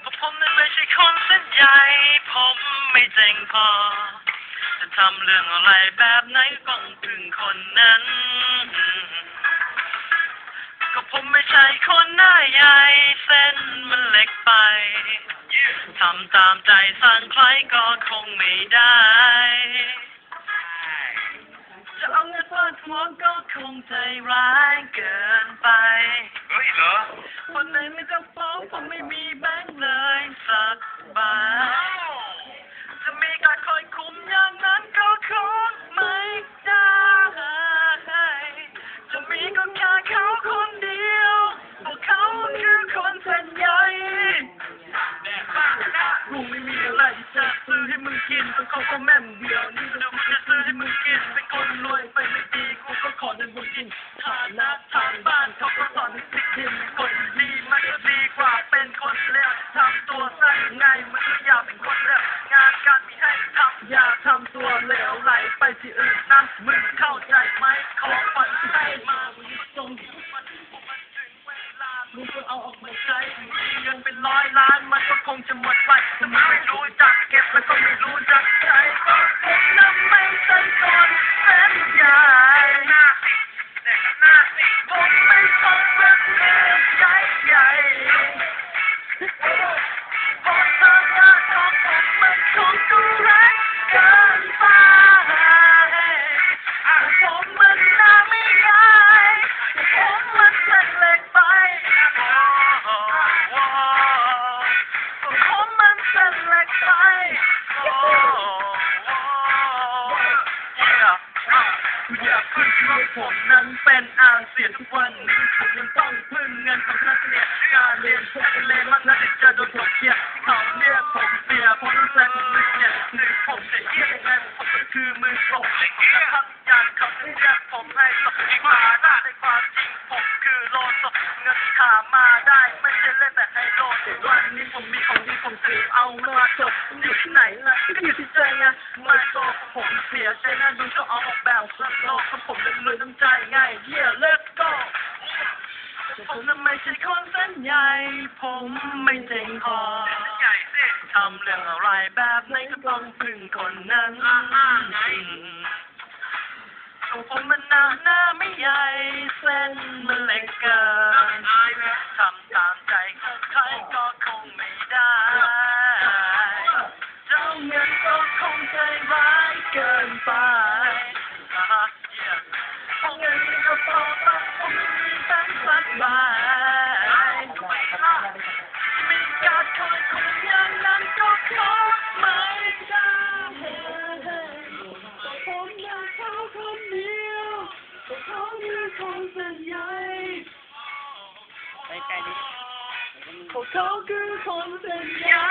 เพราะผมนั้นไม่ใช่คนเส้นใหญ่ผมไม่เจ๋งพอจะทำเรื่องอะไรแบบไหนต้องพึ่งคนนั้น ก็ผมไม่ใช่คนหน้าใหญ่เส้นมันเล็กไปทำตามใจสั่งใครก็คงไม่ได้ จะเอาเงินฟาดหัวก็คงใจร้ายเกิน เฮ้ยเหรอวันไหนไม่ต้องฟ้องผมไม่มีแบงค์เลยสักบาทจะมีการคอยคุมอย่างนั้นก็คงไม่ได้จะมีก็แค่เขาคนเดียวพวกเขาคือคนส่วนใหญ่กูไม่มีอะไรจะซื้อให้มึงกินต้องเขาก็แม่นเดียวนี่ วยไปไม่ดีกูก็ขอเดินบนดินฐานะทางบ้านเขาก็สอนให้ติดดินคนดีมันก็ดีกว่าเป็นคนเลวทำตัวซะยังไงมันก็อยากเป็นคนเลวงานการมีให้ทำอย่าทำตัวเลวไหลไปที่อื่นนะมึงเข้าใจไหมขอฝันให้มามึงจงมันมันถึงเวลามึงก็เอาออกมาใช้มีเงินเป็นร้อยล้านมันก็คงจะหมดไปถ้าไม่รู้จักเก็บแล้วก็ไม่รู้จัก ว่าผมนั้นเป็นอาเซียทุกวันนี้ผมยังต้องพึ่งเงินของนักเรียนการเรียนพวกเลมันนักจะโดนถกเถียงที่เขาเรียกผมเสียผมรู้ใจผมไม่เนี่ยหรือผมจะเยี่ยมยังผมก็คือมือผมแต่ทำอย่างเขาเรียกผมให้ตกที่มาได้ในความจริงผมคือโลโซเงินที่หามาได้ไม่ใช่เล่นแต่ให้โลดวันนี้ผมมีของดีผมถือเอามาจบอยู่ที่ไหนล่ะก็อยู่ที่ใจไงไม่โตผมเสียใจนะดูเขาเอาออกแบบ นั้นไม่ใช่คนเส้นใหญ่ ผมไม่เจ๋งพอใหญ่สิทำเรื่องอะไรแบบไหนก็ต้องพึ่งคนนั้นอ่าไงของผมมันหนาหน้าไม่ ไปไกลดิพวกเขาคือคนส่วนใหญ่